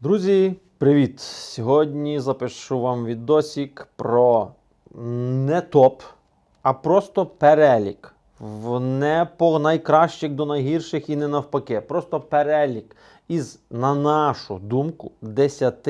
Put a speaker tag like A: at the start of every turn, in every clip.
A: Друзі, привіт! Сьогодні запишу вам відосик про не топ, а просто перелік. В не по найкращих до найгірших і не навпаки. Просто перелік із, на нашу думку, 10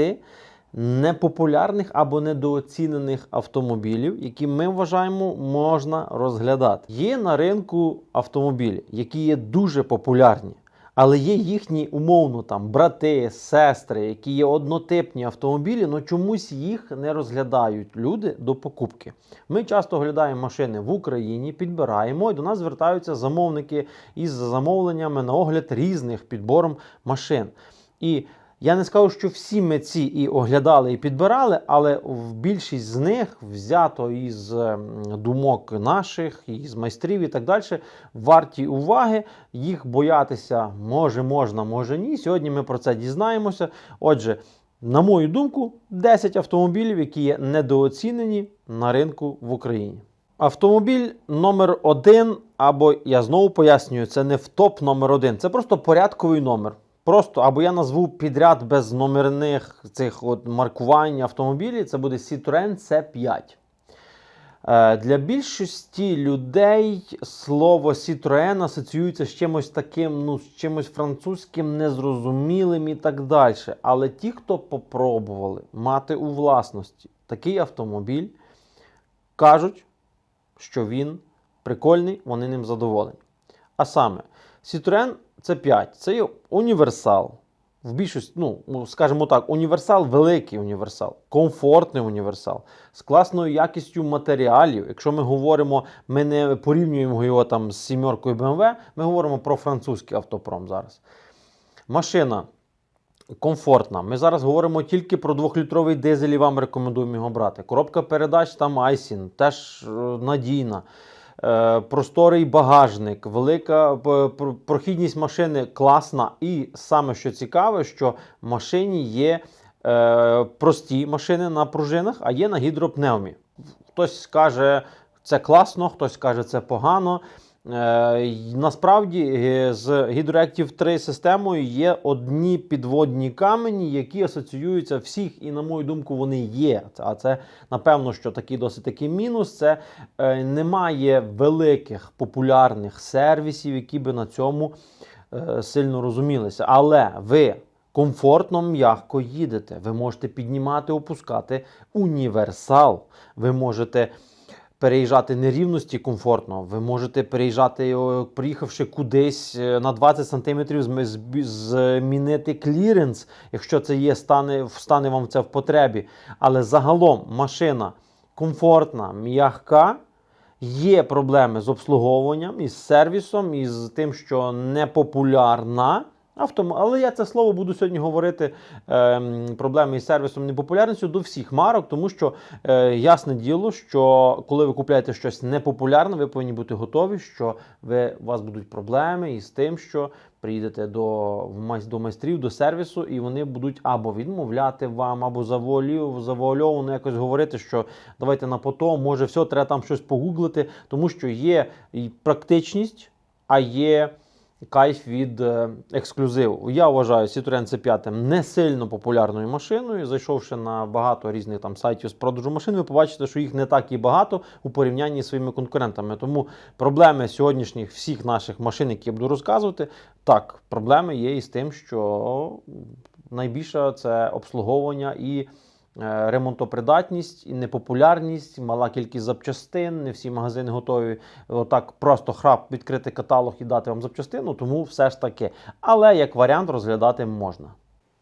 A: непопулярних або недооцінених автомобілів, які ми вважаємо можна розглядати. Є на ринку автомобілі, які є дуже популярні. Але є їхні умовно там брати, сестри, які є однотипні автомобілі, але чомусь їх не розглядають люди до покупки. Ми часто оглядаємо машини в Україні, підбираємо і до нас звертаються замовники із замовленнями на огляд різних підбором машин. І я не скажу, що всі ми ці і оглядали, і підбирали, але в більшість з них взято із ем, думок наших, із майстрів і так далі, варті уваги. Їх боятися може можна, може ні. Сьогодні ми про це дізнаємося. Отже, на мою думку, 10 автомобілів, які є недооцінені на ринку в Україні. Автомобіль номер один, або я знову пояснюю, це не в топ номер один, це просто порядковий номер. Просто або я назву підряд без номерних цих от маркувань автомобілів, це буде Citroën C5. Е, Для більшості людей слово Citroën асоціюється з чимось таким, ну, з чимось французьким, незрозумілим і так далі. Але ті, хто попробували мати у власності такий автомобіль, кажуть, що він прикольний, вони ним задоволені. А саме, Citroën C5 це є універсал. В більшості, ну, скажімо так, універсал, великий універсал, комфортний універсал, з класною якістю матеріалів. Якщо ми говоримо, ми не порівнюємо його там з сімеркою BMW, ми говоримо про французький автопром зараз. Машина комфортна. Ми зараз говоримо тільки про 2-літровий дизель і вам рекомендуємо його брати. Коробка передач там Айсін, теж е, надійна. Е, Просторий багажник, велика п- прохідність машини класна. І саме що цікаве, що в машині є е, прості машини на пружинах, а є на гідропневмі. Хтось скаже, це класно, хтось каже, це погано. Е, насправді е, з Hydroactive 3 системою є одні підводні камені, які асоціюються всіх, і на мою думку, вони є. А це напевно, що такий досить такий мінус. Це е, немає великих популярних сервісів, які би на цьому сильно розумілися. Але ви комфортно, м'яко їдете. Ви можете піднімати, опускати універсал. Ви можете переїжджати нерівності комфортно. Ви можете переїжджати, приїхавши кудись е, на 20 см, змінити кліренс, якщо це є, стане, встане вам це в потребі. Але загалом машина комфортна, м'яка. Є проблеми з обслуговуванням, із сервісом, із тим, що непопулярна. Автом... Але я це слово буду сьогодні говорити ем, проблеми із сервісом непопулярністю до всіх марок, тому що е, ясне діло, що коли ви купуєте щось непопулярне, ви повинні бути готові, що ви, у вас будуть проблеми із тим, що приїдете до, до майстрів, до сервісу, і вони будуть або відмовляти вам, або завуальовано якось говорити, що давайте на потом, може, все, треба там щось погуглити, тому що є практичність, а є кайф від е, ексклюзиву. Я вважаю Citroen C5 не сильно популярною машиною. Зайшовши на багато різних там сайтів з продажу машин, ви побачите, що їх не так і багато у порівнянні з своїми конкурентами. Тому проблеми сьогоднішніх всіх наших машин, які я буду розказувати, так, проблеми є із тим, що найбільше це обслуговування і. Е, Ремонтопридатність непопулярність, мала кількість запчастин, не всі магазини готові отак просто храп відкрити каталог і дати вам запчастину, тому все ж таки. Але як варіант розглядати можна.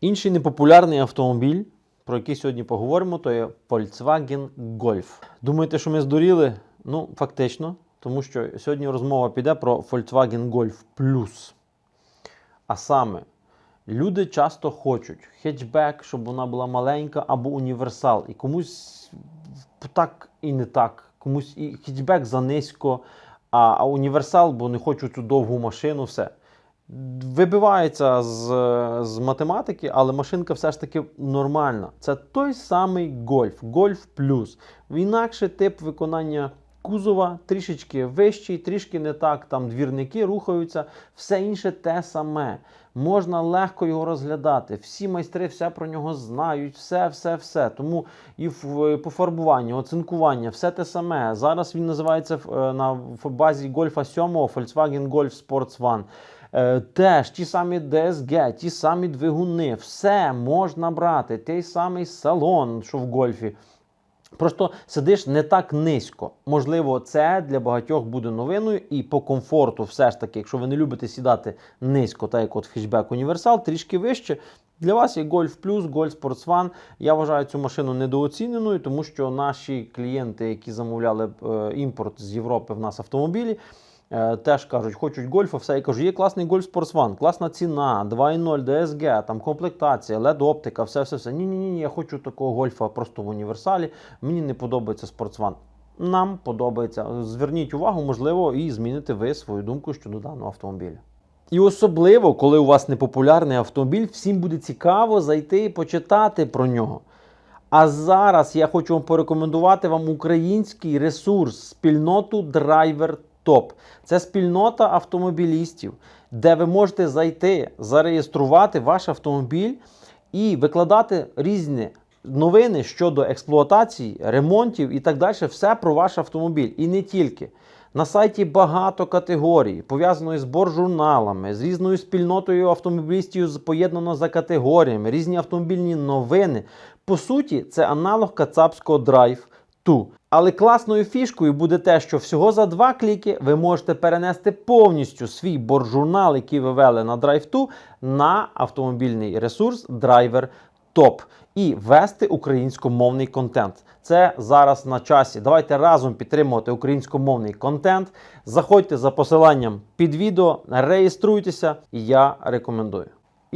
A: Інший непопулярний автомобіль, про який сьогодні поговоримо, то є Volkswagen Golf. Думаєте, що ми здуріли? Ну, фактично, тому що сьогодні розмова піде про Volkswagen Golf Plus. А саме, люди часто хочуть хетчбек, щоб вона була маленька, або універсал. І комусь так і не так. Комусь і хетчбек занизько, а, а універсал, бо не хочу цю довгу машину, все. Вибивається з, з математики, але машинка все ж таки нормальна. Це той самий гольф, гольф плюс. Інакше тип виконання кузова трішечки вищий, трішки не так, там двірники рухаються, все інше те саме. можна легко його розглядати. Всі майстри все про нього знають, все, все, все. Тому і в пофарбування, оцинкування, все те саме. Зараз він називається е, на базі Гольфа 7 Volkswagen Golf Sports One. Е, Теж ті самі DSG, ті самі двигуни, все можна брати. Той самий салон, що в гольфі. Просто сидиш не так низько. Можливо, це для багатьох буде новиною, і по комфорту, все ж таки, якщо ви не любите сідати низько, так як от хетчбек універсал, трішки вище. Для вас є Golf Plus, Golf Sports One. Я вважаю цю машину недооціненою, тому що наші клієнти, які замовляли е, імпорт з Європи в нас автомобілі, Е, Теж кажуть, хочуть гольфа, все. Я кажу, є класний гольф Sports One, класна ціна, 2.0 DSG, там комплектація, LED оптика, все, все, все. Ні, ні, ні, я хочу такого гольфа просто в універсалі. Мені не подобається Sports One. Нам подобається. Зверніть увагу, можливо, і зміните ви свою думку щодо даного автомобіля. І особливо, коли у вас непопулярний автомобіль, всім буде цікаво зайти і почитати про нього. А зараз я хочу вам порекомендувати вам український ресурс, спільноту Driver Top. Це спільнота автомобілістів, де ви можете зайти, зареєструвати ваш автомобіль і викладати різні новини щодо експлуатації, ремонтів і так далі. Все про ваш автомобіль. І не тільки. На сайті багато категорій, пов'язаної з боржурналами, з різною спільнотою автомобілістів поєднано за категоріями, різні автомобільні новини. По суті, це аналог кацапського Drive 2. Але класною фішкою буде те, що всього за два кліки ви можете перенести повністю свій боржурнал, який ви вели на Drive 2, на автомобільний ресурс Driver Top і вести українськомовний контент. Це зараз на часі. Давайте разом підтримувати українськомовний контент. Заходьте за посиланням під відео, реєструйтеся, і я рекомендую.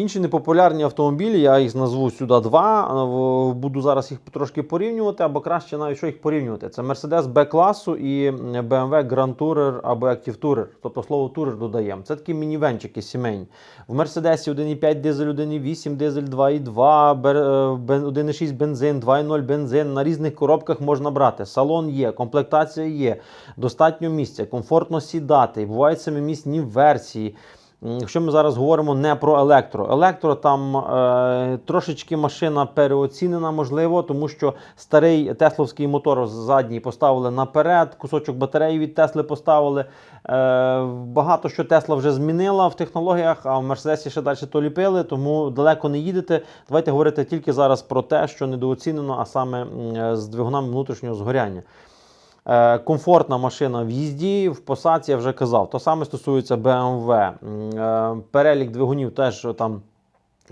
A: Інші непопулярні автомобілі, я їх назву сюди два. Буду зараз їх трошки порівнювати, або краще навіть що їх порівнювати. Це Mercedes B-класу і BMW Grand Tourer або Active Tourer. Тобто слово Tourer додаємо. Це такі мінівенчики сімейні. В Мерседесі 1,5 дизель, 1,8 дизель, 2,2, бер- е, бен- 1,6 бензин, 2,0 бензин. На різних коробках можна брати. Салон є, комплектація є, достатньо місця, комфортно сідати. Бувають семимісні версії. Якщо ми зараз говоримо не про електро, електро там е, трошечки машина переоцінена, можливо, тому що старий тесловський мотор задній поставили наперед, кусочок батареї від Тесли поставили. Е, багато що Тесла вже змінила в технологіях, а в Мерседесі ще далі то ліпили, тому далеко не їдете. Давайте говорити тільки зараз про те, що недооцінено, а саме е, з двигунами внутрішнього згоряння. Е, комфортна машина в їзді, в посадці я вже казав. То саме стосується BMW. Е, Перелік двигунів теж там.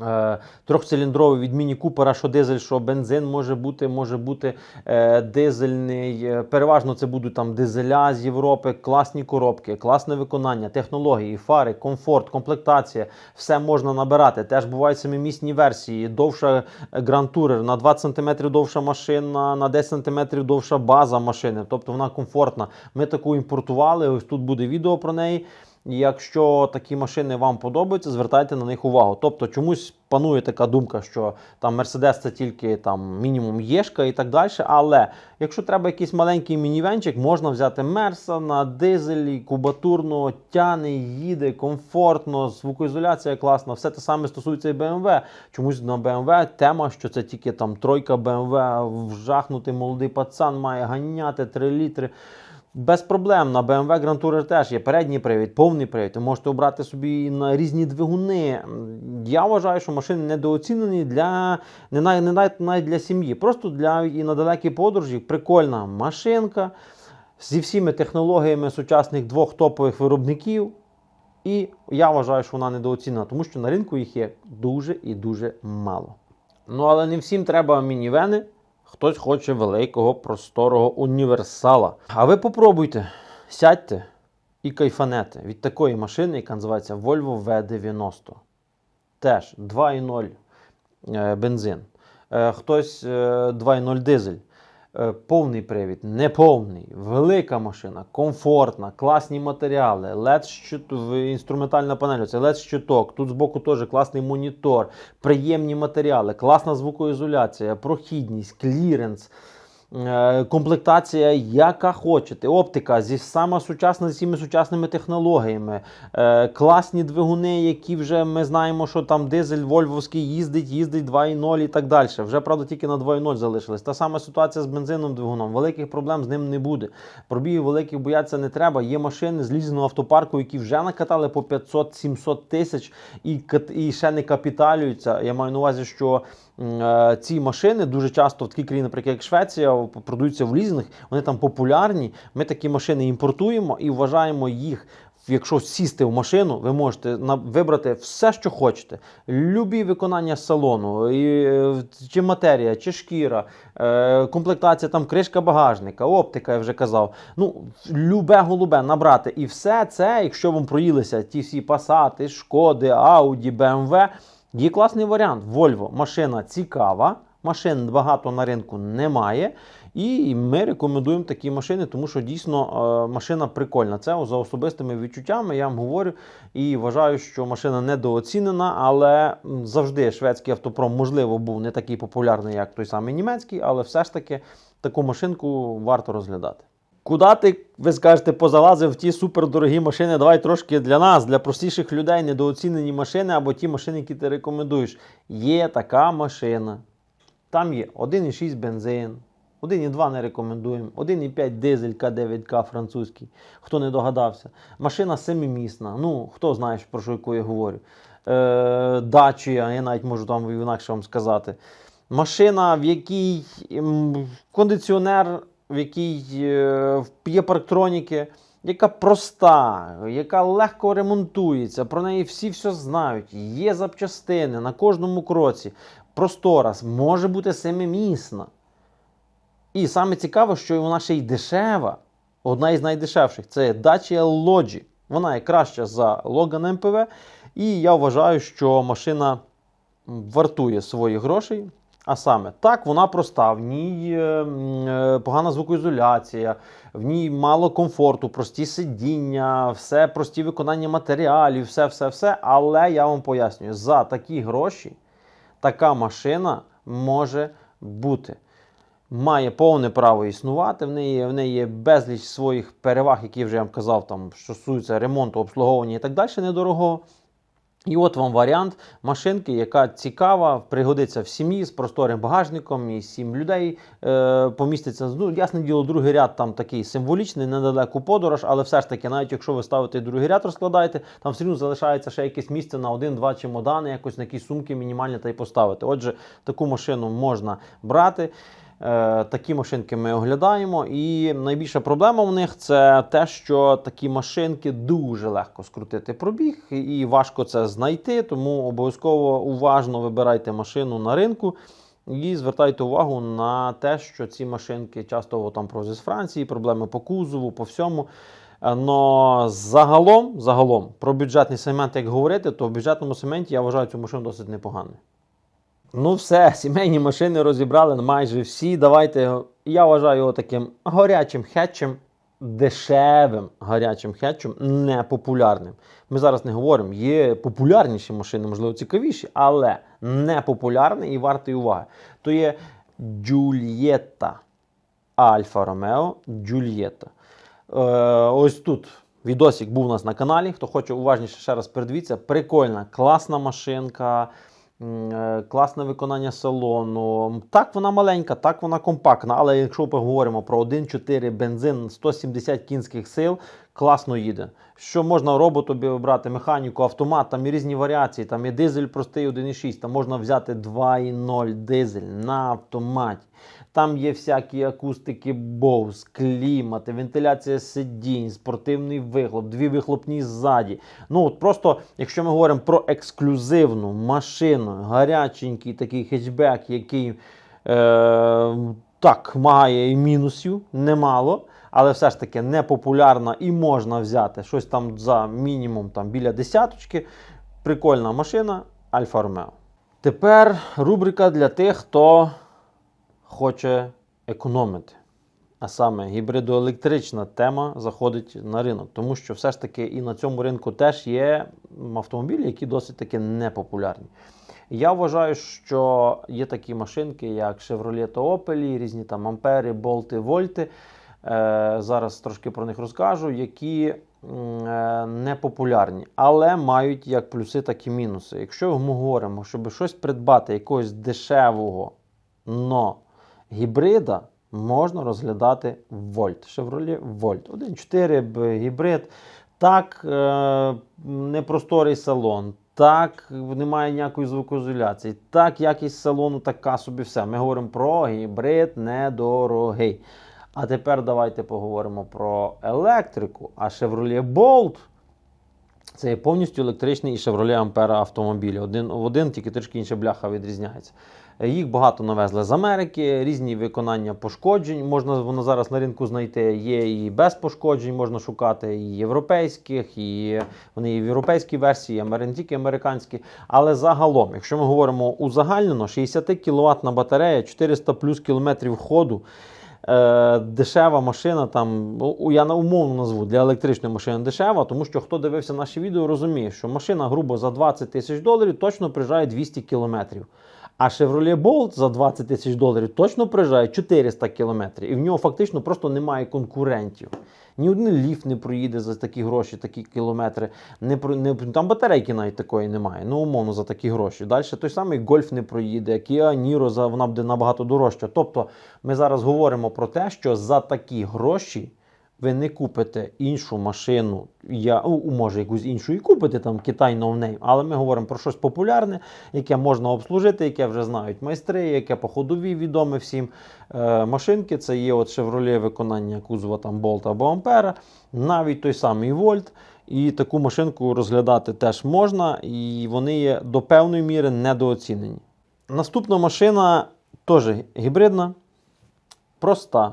A: Е, Трьохциліндровий від Міні Купера, що дизель, що бензин може бути, може бути е, дизельний. Е, Переважно це будуть там дизеля з Європи, класні коробки, класне виконання, технології, фари, комфорт, комплектація. Все можна набирати. Теж бувають семимісні версії. Довша Tourer, на 20 см довша машина, на 10 см довша база машини. Тобто вона комфортна. Ми таку імпортували. Ось тут буде відео про неї. Якщо такі машини вам подобаються, звертайте на них увагу. Тобто чомусь панує така думка, що там Мерседес це тільки там мінімум єшка і так далі. Але якщо треба якийсь маленький мінівенчик, можна взяти Мерса на дизелі, кубатурно, тяне, їде комфортно, звукоізоляція класна. Все те саме стосується і BMW. Чомусь на BMW тема, що це тільки там тройка BMW, вжахнутий молодий пацан має ганяти 3 літри. Без проблем на BMW Grand Tourer теж є передній привід, повний привід. Ви можете обрати собі на різні двигуни. Я вважаю, що машини недооцінені для не навіть, не навіть для сім'ї. Просто для і на далекі подорожі прикольна машинка зі всіми технологіями сучасних двох топових виробників. І я вважаю, що вона недооцінена, тому що на ринку їх є дуже і дуже мало. Ну але не всім треба мінівени. Хтось хоче великого просторого універсала. А ви попробуйте, сядьте і кайфанете від такої машини, яка називається Volvo V90. Теж 2,0 е, бензин. Е, Хтось е, 2,0 дизель. Е, Повний привід, неповний, велика машина, комфортна, класні матеріали, LED інструментальна панель, це LED щиток. Тут збоку теж класний монітор, приємні матеріали, класна звукоізоляція, прохідність, кліренс. Е, Комплектація, яка хочете, оптика зі сама сучасна, з всіма сучасними технологіями, е, класні двигуни, які вже ми знаємо, що там дизель Вольвовський їздить, їздить 2.0 і так далі. Вже правда тільки на 2.0 залишились. Та сама ситуація з бензином двигуном. Великих проблем з ним не буде. Пробігів великих боятися не треба. Є машини з лізного автопарку, які вже накатали по 500-700 тисяч і, і ще не капіталюються. Я маю на увазі, що ці машини дуже часто в такій країні, наприклад, як Швеція, продаються в лізинг, вони там популярні. Ми такі машини імпортуємо і вважаємо їх. Якщо сісти в машину, ви можете вибрати все, що хочете. Любі виконання салону, е, чи матерія, чи шкіра, е, комплектація, там кришка багажника, оптика, я вже казав. Ну, любе голубе набрати. І все це, якщо вам проїлися ті всі пасати, шкоди, Ауді, БМВ, є класний варіант. Volvo машина цікава, машин багато на ринку немає. І ми рекомендуємо такі машини, тому що дійсно е, машина прикольна. Це за особистими відчуттями, я вам говорю. І вважаю, що машина недооцінена, але завжди шведський автопром, можливо, був не такий популярний, як той самий німецький, але все ж таки таку машинку варто розглядати. Куди ти, ви скажете, позалазив в ті супердорогі машини? Давай трошки для нас, для простіших людей, недооцінені машини або ті машини, які ти рекомендуєш. Є така машина. Там є 1,6 бензин, 1,2 не рекомендуємо, 1,5 дизель К9К французький, хто не догадався. Машина семимісна. Ну, хто знає, про що яку я говорю. Е, Дачія, я навіть можу там інакше вам сказати. Машина, в якій кондиціонер, в якій е, є парктроніки, яка проста, яка легко ремонтується, про неї всі все знають. Є запчастини на кожному кроці. Простора, може бути семимісна. І саме цікаво, що вона ще й дешева. Одна із найдешевших це Dacia Logi. Вона є краща за Logan MPV. І я вважаю, що машина вартує своїх грошей. А саме, так, вона проста, в ній е, е, погана звукоізоляція, в ній мало комфорту, прості сидіння, все прості виконання матеріалів, все, все, все. Але я вам пояснюю, за такі гроші така машина може бути. Має повне право існувати. В неї, в неї є безліч своїх переваг, які вже я вам казав, там, що стосуються ремонту, обслуговування і так далі, недорогого. І от вам варіант машинки, яка цікава, пригодиться в сім'ї з просторим багажником, і сім людей е, поміститься. Ну, ясне діло, другий ряд там такий символічний, недалеку подорож, але все ж таки, навіть якщо ви ставите другий ряд, розкладаєте, там все одно залишається ще якесь місце на один-два чемодани, якось на якісь сумки мінімальні та й поставити. Отже, таку машину можна брати. Е, Такі машинки ми оглядаємо, і найбільша проблема в них це те, що такі машинки дуже легко скрутити пробіг, і важко це знайти. Тому обов'язково уважно вибирайте машину на ринку і звертайте увагу на те, що ці машинки часто там привозять з Франції, проблеми по кузову, по всьому. Но загалом, загалом, про бюджетний сегмент, як говорити, то в бюджетному сегменті я вважаю цю машину досить непоганою. Ну, все, сімейні машини розібрали майже всі. Давайте, я вважаю його таким горячим хетчем, дешевим гарячим хетчем, непопулярним. Ми зараз не говоримо, є популярніші машини, можливо, цікавіші, але непопулярний і вартий уваги. То є Джульєта. Альфа Ромео Джульєта. Е, ось тут відосик був у нас на каналі. Хто хоче уважніше ще раз передивіться. Прикольна, класна машинка, класне виконання салону. Так вона маленька, так вона компактна. Але якщо ми поговоримо про 1.4 бензин 170 кінських сил, класно їде. Що можна роботу обрати, механіку, автомат, там і різні варіації. Там і дизель простий 1.6, там можна взяти 2.0 дизель на автоматі. Там є всякі акустики Bose, клімати, вентиляція сидінь, спортивний вихлоп, дві вихлопні ззаді. Ну от просто, якщо ми говоримо про ексклюзивну машину, гаряченький такий хетчбек, який е, так має і мінусів немало, але все ж таки непопулярна і можна взяти щось там за мінімум там, біля десяточки. Прикольна машина Альфа Ромео. Тепер рубрика для тих, хто хоче економити. А саме гібридоелектрична тема заходить на ринок, тому що все ж таки і на цьому ринку теж є автомобілі, які досить таки непопулярні. Я вважаю, що є такі машинки, як Chevrolet та Opel, різні там Ампери, Болти, Вольти. Зараз трошки про них розкажу, які е, не популярні, але мають як плюси, так і мінуси. Якщо ми говоримо, щоб щось придбати якогось дешевого, но гібрида, можна розглядати Volt. Chevrolet Volt. 1.4 б гібрид. Так, е, непросторий салон. Так, немає ніякої звукоізоляції. Так, якість салону така собі все. Ми говоримо про гібрид недорогий. А тепер давайте поговоримо про електрику. А Chevrolet Bolt це є повністю електричний і Chevrolet Ampera автомобілі. Один в один, тільки трішки інша бляха відрізняється. Їх багато навезли з Америки, різні виконання пошкоджень. Можна воно зараз на ринку знайти. Є і без пошкоджень, можна шукати і європейських, і вони і в європейській версії, не тільки американські. Але загалом, якщо ми говоримо узагальнено, 60 кВт батарея, 400 плюс кілометрів ходу. Е, дешева машина, там, ну, я на умовно назву для електричної машини дешева, тому що хто дивився наші відео, розуміє, що машина грубо за 20 тисяч доларів точно приїжджає 200 кілометрів. А Chevrolet Bolt за 20 тисяч доларів точно приїжджає 400 кілометрів. І в нього фактично просто немає конкурентів. Ні один ліфт не проїде за такі гроші, такі кілометри. Не, про- не, там батарейки навіть такої немає. Ну, умовно, за такі гроші. Далі той самий гольф не проїде, Kia Niro за, вона буде набагато дорожча. Тобто ми зараз говоримо про те, що за такі гроші ви не купите іншу машину. Я, ну, може, якусь іншу і купите, там Китай name, але ми говоримо про щось популярне, яке можна обслужити, яке вже знають майстри, яке по ходові відоме всім. Е, машинки це є от Chevrolet виконання кузова там Bolt або Ampera, навіть той самий Volt. І таку машинку розглядати теж можна, і вони є до певної міри недооцінені. Наступна машина теж гібридна, проста,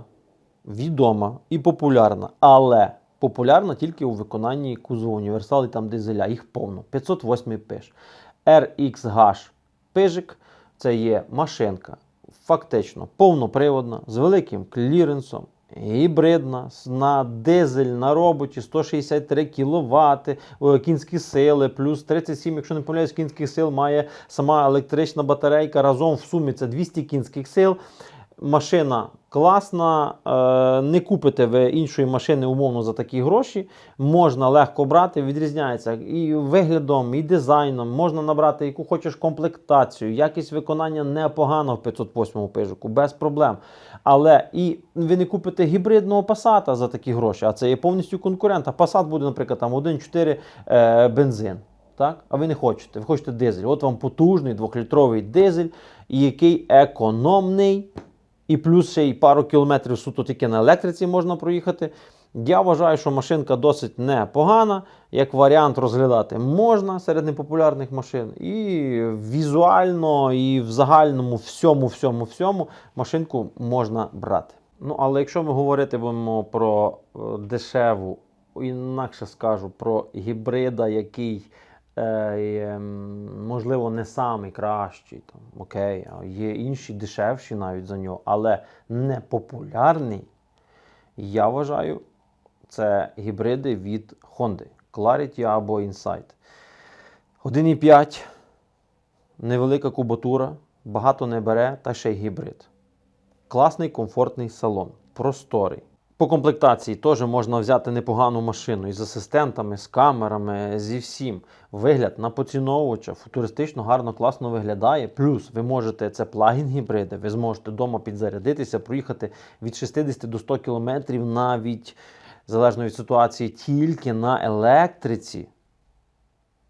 A: відома і популярна, але популярна тільки у виконанні кузову універсал і там дизеля. Їх повно. 508 пиш. RXH пижик це є машинка, фактично повноприводна, з великим кліренсом. Гібридна на дизель на роботі 163 кВт кінські сили, плюс 37, якщо не помиляюсь, кінських сил має сама електрична батарейка. Разом в сумі це 200 кінських сил. Машина класна, е, не купите ви іншої машини умовно за такі гроші. Можна легко брати, відрізняється і виглядом, і дизайном. Можна набрати яку хочеш комплектацію. Якість виконання непогана в 508 пижику, без проблем. Але і ви не купите гібридного Passat за такі гроші, а це є повністю конкурент. А Passat буде, наприклад, там 1,4 е, бензин. Так? А ви не хочете, ви хочете дизель. От вам потужний двохлітровий дизель, який економний, і плюс ще й пару кілометрів суто тільки на електриці можна проїхати. Я вважаю, що машинка досить непогана. Як варіант розглядати можна серед непопулярних машин. І візуально, і в загальному всьому, всьому, всьому машинку можна брати. Ну, але якщо ми говорити будемо про е, дешеву, інакше скажу, про гібрида, який е, ем, можливо не самий кращий, там, окей, є інші дешевші навіть за нього, але не популярний, я вважаю, це гібриди від Honda Clarity або Insight. 1,5, невелика кубатура, багато не бере, та ще й гібрид. Класний комфортний салон, просторий. По комплектації теж можна взяти непогану машину із асистентами, з камерами, зі всім. Вигляд на поціновувача футуристично, гарно, класно виглядає. Плюс ви можете це плагін гібриди, ви зможете вдома підзарядитися, проїхати від 60 до 100 км навіть залежно від ситуації, тільки на електриці.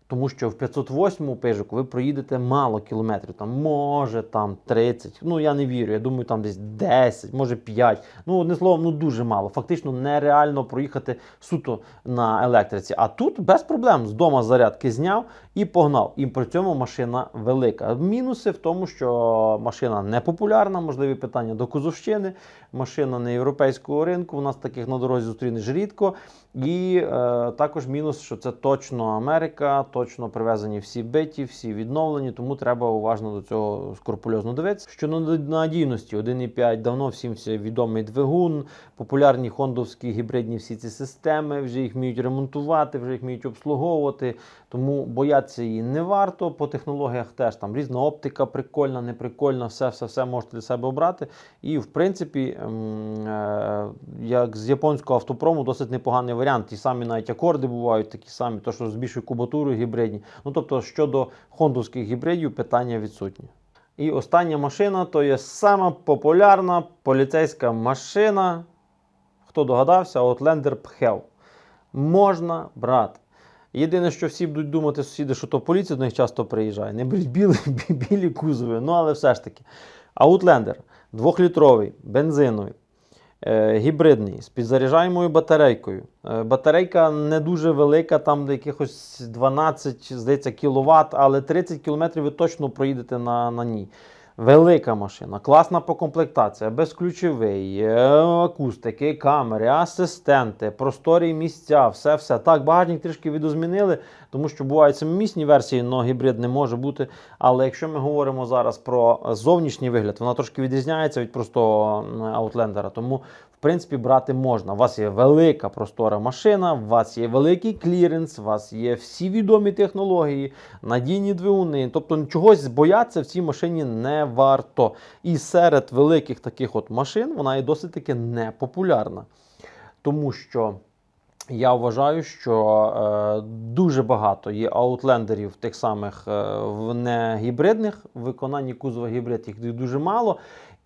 A: Тому що в 508 пижику ви проїдете мало кілометрів, там може там 30. Ну я не вірю. Я думаю, там десь 10, може 5. Ну, одне словом, ну дуже мало. Фактично нереально проїхати суто на електриці. А тут без проблем з дома зарядки зняв і погнав. І при цьому машина велика. Мінуси в тому, що машина не популярна, можливі питання до кузовщини. Машина не європейського ринку. У нас таких на дорозі зустрінеш рідко. І е, також мінус, що це точно Америка, точно привезені всі биті, всі відновлені, тому треба уважно до цього скрупульозно дивитися. Що на надійності 1.5 давно всім все відомий двигун, популярні хондовські гібридні всі ці системи, вже їх вміють ремонтувати, вже їх вміють обслуговувати. Тому боятися її не варто. По технологіях теж там різна оптика, прикольна, неприкольна, все, все, все можете для себе обрати. І в принципі, як з японського автопрому, досить непоганий варіант. Ті самі навіть акорди бувають, такі самі, то що з більшою кубатурою гібридні. Ну тобто, щодо хондовських гібридів, питання відсутні. І остання машина то є сама популярна поліцейська машина. Хто догадався, Outlander PHEV. Можна брати. Єдине, що всі будуть думати, сусіди, що то поліція до них часто приїжджає. Не беріть білі, білі кузови, ну але все ж таки. Outlander двохлітровий, бензиновий, е, гібридний, з підзаряджаємою батарейкою. Е, батарейка не дуже велика, там якихось 12, здається, кВт, але 30 км ви точно проїдете на, на ній. Велика машина, класна по комплектація, безключовий, е, акустики, камери, асистенти, просторі місця, все-все. Так, багажник трішки відозмінили, тому що бувають самомісні версії, але гібрид не може бути. Але якщо ми говоримо зараз про зовнішній вигляд, вона трошки відрізняється від простого аутлендера. Тому, в принципі, брати можна. У вас є велика простора машина, у вас є великий кліренс, у вас є всі відомі технології, надійні двигуни. Тобто чогось боятися в цій машині не варто. І серед великих таких от машин вона є досить таки непопулярна. Тому що я вважаю, що е, дуже багато є аутлендерів тих самих е, в негібридних виконанні кузова гібрид, їх дуже мало.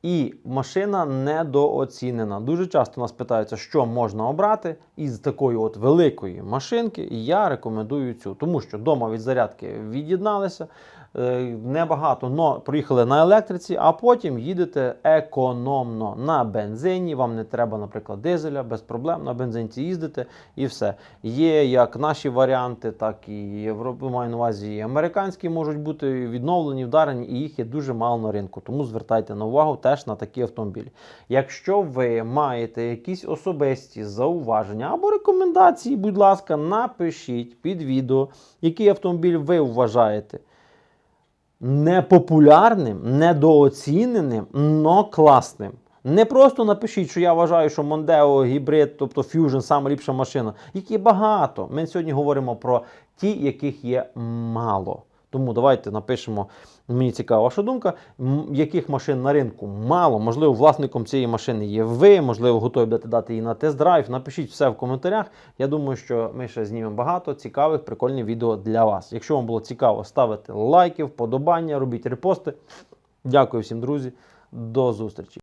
A: І машина недооцінена. Дуже часто нас питаються, що можна обрати із такої от великої машинки. І я рекомендую цю, тому що дома від зарядки від'єдналися. Е, Небагато, но проїхали на електриці, а потім їдете економно на бензині. Вам не треба, наприклад, дизеля, без проблем на бензинці їздите і все. Є як наші варіанти, так і євро... маю на увазі і американські можуть бути відновлені, вдарені, і їх є дуже мало на ринку. Тому звертайте на увагу теж на такі автомобілі. Якщо ви маєте якісь особисті зауваження або рекомендації, будь ласка, напишіть під відео, який автомобіль ви вважаєте непопулярним, недооціненим, но класним. Не просто напишіть, що я вважаю, що Mondeo гібрид, тобто Fusion саме ліпша машина. Їх є багато. Ми сьогодні говоримо про ті, яких є мало. Тому давайте напишемо. Мені цікава ваша думка, яких машин на ринку мало. Можливо, власником цієї машини є ви, можливо, готові будете дати її на тест-драйв. Напишіть все в коментарях. Я думаю, що ми ще знімемо багато цікавих, прикольних відео для вас. Якщо вам було цікаво, ставте лайки, вподобання, робіть репости. Дякую всім, друзі. До зустрічі.